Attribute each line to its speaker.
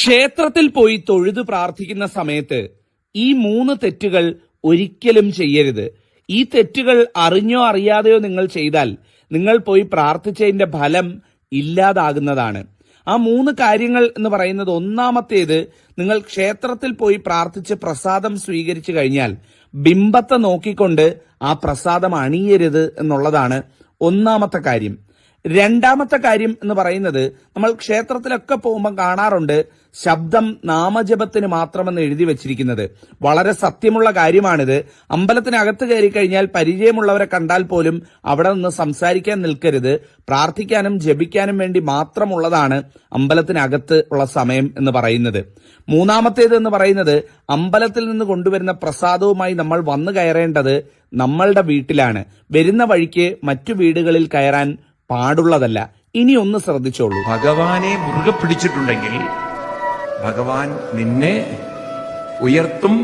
Speaker 1: ക്ഷേത്രത്തിൽ പോയി തൊഴുതു പ്രാർത്ഥിക്കുന്ന സമയത്ത് ഈ മൂന്ന് തെറ്റുകൾ ഒരിക്കലും ചെയ്യരുത്. ഈ തെറ്റുകൾ അറിഞ്ഞോ അറിയാതെയോ നിങ്ങൾ ചെയ്താൽ നിങ്ങൾ പോയി പ്രാർത്ഥിച്ചതിന്റെ ഫലം ഇല്ലാതാകുന്നതാണ്. ആ മൂന്ന് കാര്യങ്ങൾ എന്ന് പറയുന്നത് ഒന്നാമത്തേത് നിങ്ങൾ ക്ഷേത്രത്തിൽ പോയി പ്രാർത്ഥിച്ച് പ്രസാദം സ്വീകരിച്ചു കഴിഞ്ഞാൽ ബിംബത്തെ നോക്കിക്കൊണ്ട് ആ പ്രസാദം അണിയരുത് എന്നുള്ളതാണ് ഒന്നാമത്തെ കാര്യം. രണ്ടാമത്തെ കാര്യം എന്ന് പറയുന്നത് നമ്മൾ ക്ഷേത്രത്തിലൊക്കെ പോകുമ്പോൾ കാണാറുണ്ട് ശബ്ദം നാമജപത്തിന് മാത്രമെന്ന് എഴുതി വെച്ചിരിക്കുന്നത്. വളരെ സത്യമുള്ള കാര്യമാണിത്. അമ്പലത്തിനകത്ത് കയറി കഴിഞ്ഞാൽ പരിചയമുള്ളവരെ കണ്ടാൽ പോലും അവിടെ നിന്ന് സംസാരിക്കാൻ നിൽക്കരുത്. പ്രാർത്ഥിക്കാനും ജപിക്കാനും വേണ്ടി മാത്രമുള്ളതാണ് അമ്പലത്തിനകത്ത് ഉള്ള സമയം എന്ന് പറയുന്നത്. മൂന്നാമത്തേത് എന്ന് പറയുന്നത് അമ്പലത്തിൽ നിന്ന് കൊണ്ടുവരുന്ന പ്രസാദവുമായി നമ്മൾ വന്നു കയറേണ്ടത് നമ്മളുടെ വീട്ടിലാണ്. വരുന്ന വഴിക്ക് മറ്റു വീടുകളിൽ കയറാൻ പാടുള്ളതല്ല. ഇനി ഒന്ന് ശ്രദ്ധിച്ചോളൂ.
Speaker 2: ഭഗവാനെ മുറുകെ പിടിച്ചിട്ടുണ്ടെങ്കിൽ ഭഗവാൻ നിന്നെ ഉയർത്തും